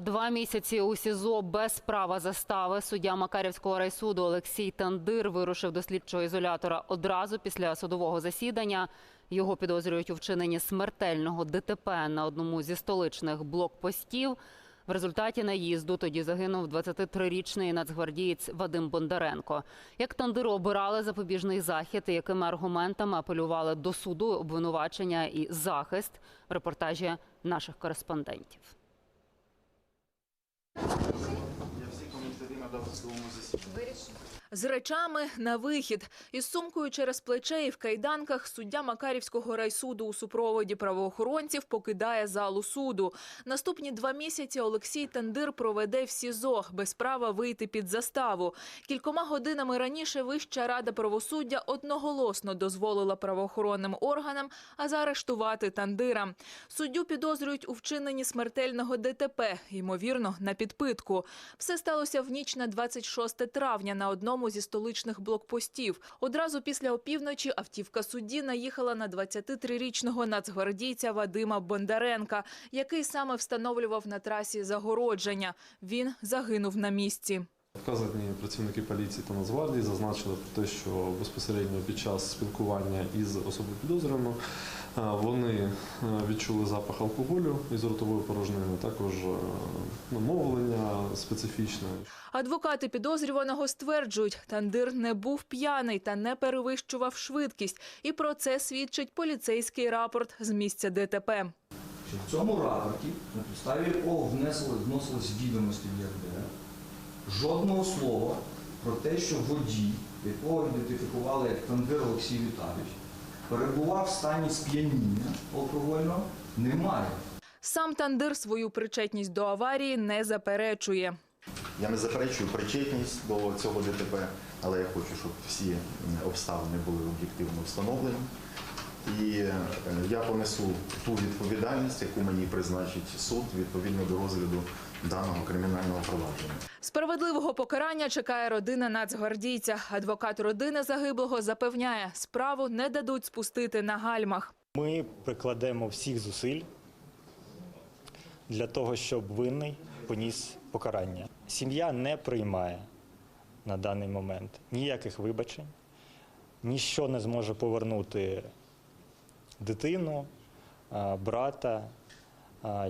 Два місяці у СІЗО без права застави суддя Макарівського райсуду Олексій Тандир вирушив до слідчого ізолятора одразу після судового засідання. Його підозрюють у вчиненні смертельного ДТП на одному зі столичних блокпостів. В результаті наїзду тоді загинув 23-річний нацгвардієць Вадим Бондаренко. Як Тандиру обирали запобіжний захід, якими аргументами апелювали до суду обвинувачення і захист в репортажі наших кореспондентів. Я всі коментарі надав у судовому засіданні. З речами на вихід. Із сумкою через плече і в кайданках суддя Макарівського райсуду у супроводі правоохоронців покидає залу суду. Наступні два місяці Олексій Тандир проведе в СІЗО без права вийти під заставу. Кількома годинами раніше Вища рада правосуддя одноголосно дозволила правоохоронним органам а заарештувати Тандира. Суддю підозрюють у вчиненні смертельного ДТП, ймовірно, на підпитку. Все сталося в ніч на 26 травня на одному зі столичних блокпостів. Одразу після опівночі автівка судді наїхала на 23-річного нацгвардійця Вадима Бондаренка, який саме встановлював на трасі загородження. Він загинув на місці. Вказані працівники поліції та Нацгвардії зазначили про те, що безпосередньо під час спілкування із особою підозрюваною е, вони е, відчули запах алкоголю із ротової порожнини, також е, ну, мовлення специфічне. Адвокати підозрюваного стверджують, Тандир не був п'яний та не перевищував швидкість. І про це свідчить поліцейський рапорт з місця ДТП. в цьому рапорті, на підставі якого внесли, вносились відомості в ЄРДР, жодного слова про те, що водій, якого ідентифікували як Тандир Олексій Віталійович, перебував в стані сп'яніння алкогольного, немає. Сам Тандир свою причетність до аварії не заперечує. Я не заперечую причетність до цього ДТП, але я хочу, щоб всі обставини були об'єктивно встановлені. І е, я понесу ту відповідальність, яку мені призначить суд відповідно до розгляду даного кримінального провадження. Справедливого покарання чекає родина нацгвардійця. Адвокат родини загиблого запевняє, справу не дадуть спустити на гальмах. Ми прикладемо всіх зусиль для того, щоб винний поніс покарання. Сім'я не приймає на даний момент ніяких вибачень, ніщо не зможе повернути дитину, брата,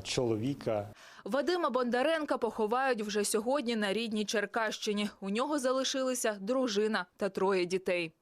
чоловіка. Вадима Бондаренка поховають вже сьогодні на рідній Черкащині. У нього залишилися дружина та троє дітей.